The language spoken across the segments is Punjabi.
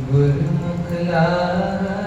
ਗੁਰਮੁਖ ਲਾਲੇ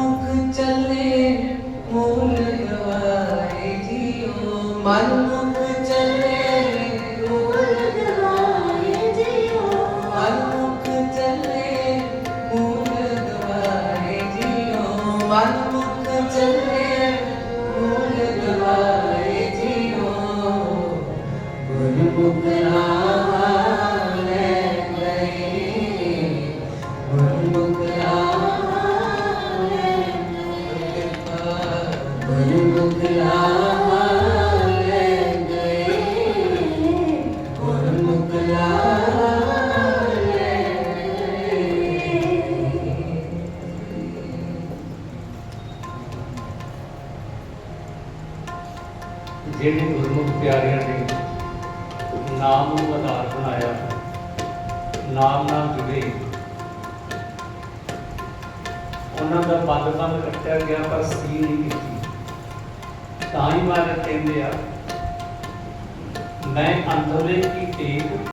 ਮਨਮੁਖ ਚੱਲੇ ਮੂਲ ਗਵਾਏ ਜੀਓ ਮਨਮੁਖ ਜਿਹੜੇ ਗੁਰਮੁਖ ਪਿਆਰਿਆਂ ਨੇ ਨਾਮ ਨੂੰ ਆਧਾਰ ਬਣਾਇਆ, ਨਾਮ ਨਾਲ ਜੁੜੇ। ਉਹਨਾਂ ਦਾ ਬੰਦ ਬੰਦ ਕੱਟਿਆ ਗਿਆ ਪਰ ਸੀ ਨਹੀਂ ਕੀਤੀ। ਤਾਂ ਹੀ ਮਾਰੇ ਕਹਿੰਦੇ ਆ, ਮੈਂ ਅੰਦਰਲੇ ਕੀ ਟੇਕ